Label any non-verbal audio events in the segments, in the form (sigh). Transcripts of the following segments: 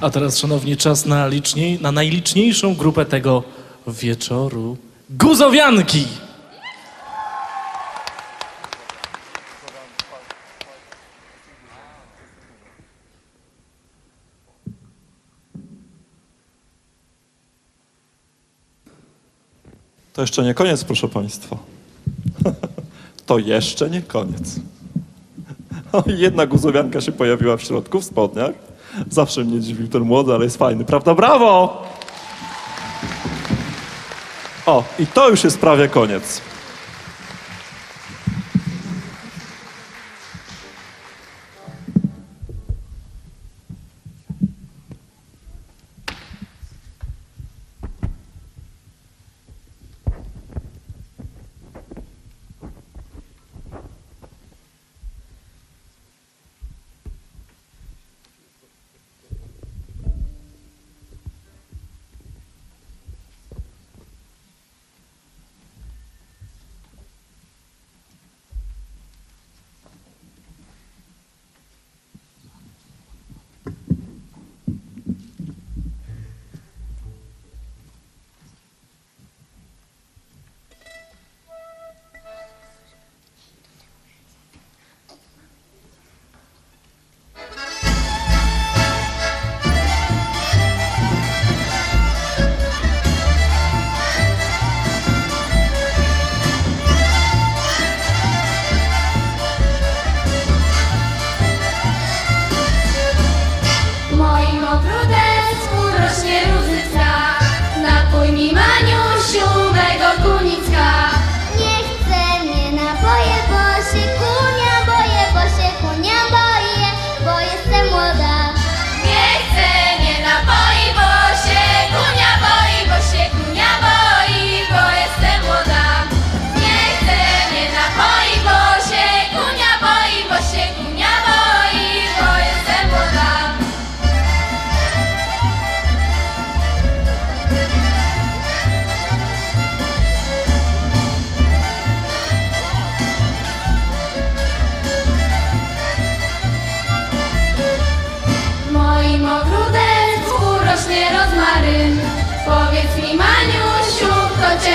A teraz, szanowni, czas na, licznie, na najliczniejszą grupę tego wieczoru. Guzowianki! To jeszcze nie koniec, proszę Państwa. (laughs) To jeszcze nie koniec. (laughs) Jedna guzowianka się pojawiła w środku, w spodniach. Zawsze mnie dziwił ten młody, ale jest fajny. Prawda? Brawo! O, i to już jest prawie koniec. Slimaniu, șuc tot ce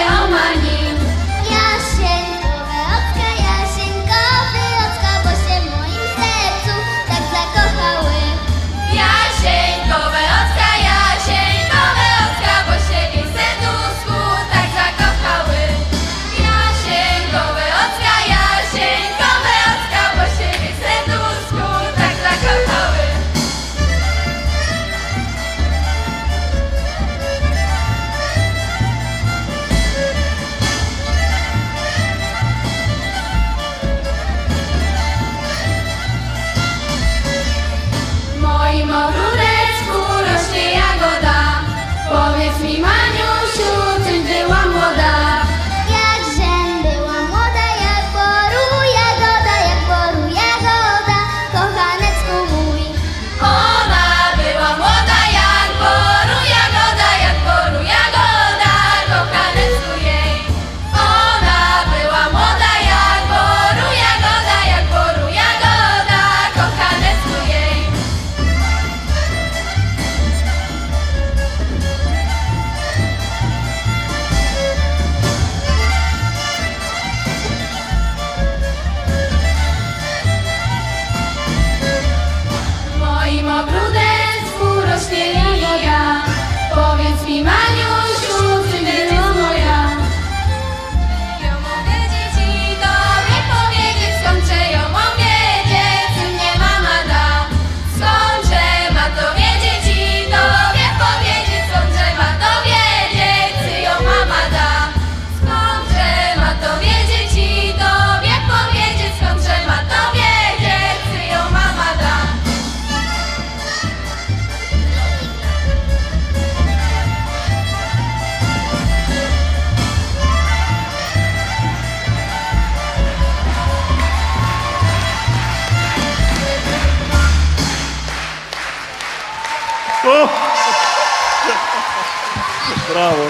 brawo.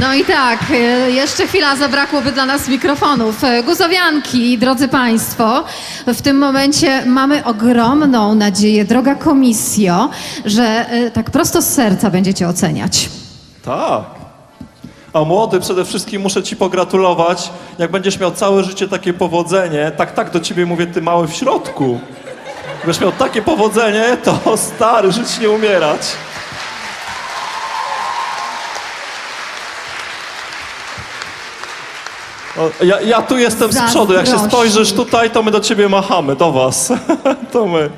No i tak, e, jeszcze chwila zabrakłoby dla nas mikrofonów. E, Guzowianki, drodzy Państwo, w tym momencie mamy ogromną nadzieję, droga komisjo, że e, tak prosto z serca będziecie oceniać. Tak. A młody, przede wszystkim muszę Ci pogratulować. Jak będziesz miał całe życie takie powodzenie, tak, tak do Ciebie mówię, ty mały w środku. Będziesz miał takie powodzenie, to stary, żyć nie umierać. O, Ja, ja tu jestem z przodu. Jak się spojrzysz tutaj, to my do ciebie machamy, do was. (laughs) to my.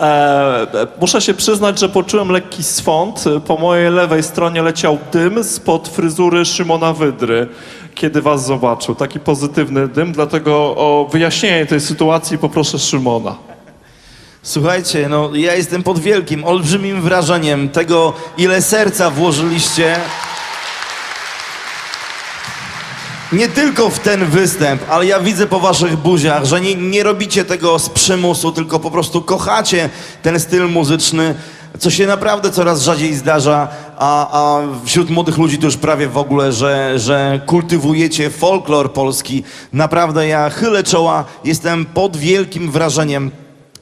E, e, muszę się przyznać, że poczułem lekki swąd. Po mojej lewej stronie leciał dym spod fryzury Szymona Wydry, kiedy was zobaczył. Taki pozytywny dym, dlatego o wyjaśnienie tej sytuacji poproszę Szymona. Słuchajcie, no ja jestem pod wielkim, olbrzymim wrażeniem tego, ile serca włożyliście. Nie tylko w ten występ, ale ja widzę po waszych buziach, że nie, nie robicie tego z przymusu, tylko po prostu kochacie ten styl muzyczny, co się naprawdę coraz rzadziej zdarza, a, a wśród młodych ludzi to już prawie w ogóle, że, że kultywujecie folklor polski. Naprawdę ja chylę czoła, jestem pod wielkim wrażeniem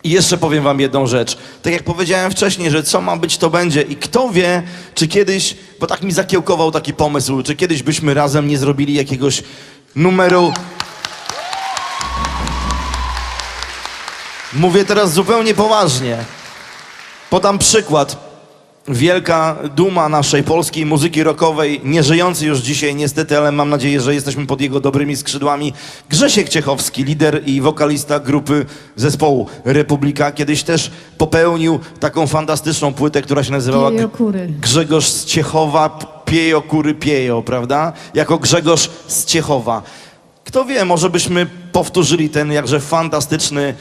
i jeszcze powiem wam jedną rzecz. Tak jak powiedziałem wcześniej, że co ma być, to będzie. I kto wie, czy kiedyś, bo tak mi zakiełkował taki pomysł, czy kiedyś byśmy razem nie zrobili jakiegoś numeru. Mówię teraz zupełnie poważnie. Podam przykład. Wielka duma naszej polskiej muzyki rockowej, nieżyjący już dzisiaj niestety, ale mam nadzieję, że jesteśmy pod jego dobrymi skrzydłami. Grzesiek Ciechowski, lider i wokalista grupy zespołu Republika, kiedyś też popełnił taką fantastyczną płytę, która się nazywała Piejo kury. Grzegorz z Ciechowa, piejo kury piejo, prawda? Jako Grzegorz z Ciechowa. Kto wie, może byśmy powtórzyli ten jakże fantastyczny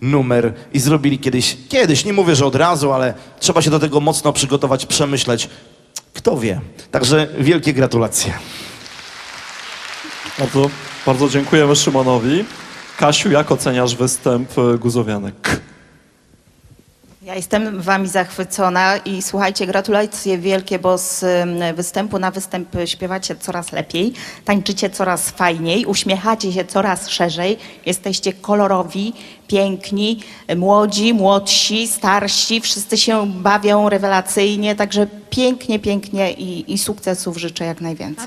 numer i zrobili kiedyś, kiedyś, nie mówię, że od razu, ale trzeba się do tego mocno przygotować, przemyśleć. Kto wie. Także wielkie gratulacje. Bardzo, bardzo dziękujemy Szymonowi. Kasiu, jak oceniasz występ e, Guzowianek? Ja jestem wami zachwycona i słuchajcie, gratulacje wielkie, bo z występu na występ śpiewacie coraz lepiej, tańczycie coraz fajniej, uśmiechacie się coraz szerzej, jesteście kolorowi, piękni, młodzi, młodsi, starsi, wszyscy się bawią rewelacyjnie, także pięknie, pięknie i, i sukcesów życzę jak najwięcej.